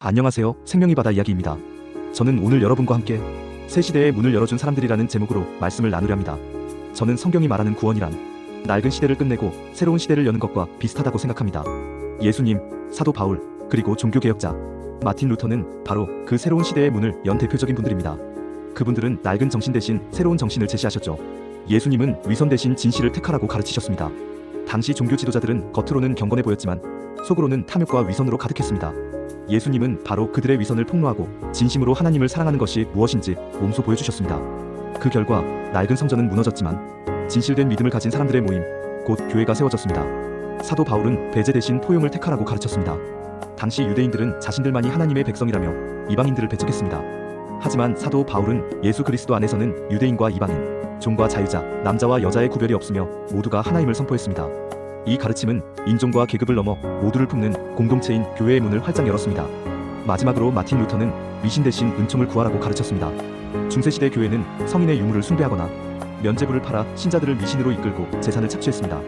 안녕하세요. 생명이 바다 이야기입니다. 저는 오늘 여러분과 함께 새 시대의 문을 열어준 사람들이라는 제목으로 말씀을 나누려 합니다. 저는 성경이 말하는 구원이란 낡은 시대를 끝내고 새로운 시대를 여는 것과 비슷하다고 생각합니다. 예수님, 사도 바울, 그리고 종교개혁자 마틴 루터는 바로 그 새로운 시대의 문을 연 대표적인 분들입니다. 그분들은 낡은 정신 대신 새로운 정신을 제시하셨죠. 예수님은 위선 대신 진실을 택하라고 가르치셨습니다. 당시 종교 지도자들은 겉으로는 경건해 보였지만 속으로는 탐욕과 위선으로 가득했습니다. 예수님은 바로 그들의 위선을 폭로하고 진심으로 하나님을 사랑하는 것이 무엇인지 몸소 보여주셨습니다. 그 결과 낡은 성전은 무너졌지만 진실된 믿음을 가진 사람들의 모임, 곧 교회가 세워졌습니다. 사도 바울은 배제 대신 포용을 택하라고 가르쳤습니다. 당시 유대인들은 자신들만이 하나님의 백성이라며 이방인들을 배척했습니다. 하지만 사도 바울은 예수 그리스도 안에서는 유대인과 이방인, 종과 자유자, 남자와 여자의 구별이 없으며 모두가 하나임을 선포했습니다. 이 가르침은 인종과 계급을 넘어 모두를 품는 공동체인 교회의 문을 활짝 열었습니다. 마지막으로 마틴 루터는 미신 대신 은총을 구하라고 가르쳤습니다. 중세시대 교회는 성인의 유물을 숭배하거나 면제부를 팔아 신자들을 미신으로 이끌고 재산을 착취했습니다.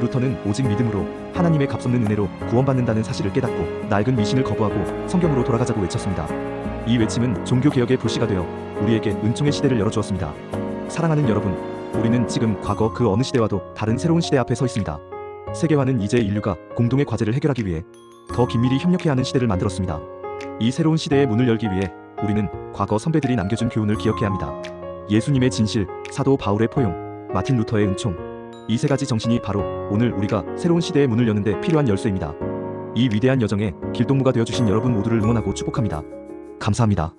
루터는 오직 믿음으로 하나님의 값없는 은혜로 구원받는다는 사실을 깨닫고 낡은 미신을 거부하고 성경으로 돌아가자고 외쳤습니다. 이 외침은 종교 개혁의 불씨가 되어 우리에게 은총의 시대를 열어주었습니다. 사랑하는 여러분, 우리는 지금 과거 그 어느 시대와도 다른 새로운 시대 앞에 서 있습니다. 세계화는 이제 인류가 공동의 과제를 해결하기 위해 더 긴밀히 협력해야 하는 시대를 만들었습니다. 이 새로운 시대의 문을 열기 위해 우리는 과거 선배들이 남겨준 교훈을 기억해야 합니다. 예수님의 진실, 사도 바울의 포용, 마틴 루터의 은총. 이 세 가지 정신이 바로 오늘 우리가 새로운 시대의 문을 여는데 필요한 열쇠입니다. 이 위대한 여정에 길동무가 되어주신 여러분 모두를 응원하고 축복합니다. 감사합니다.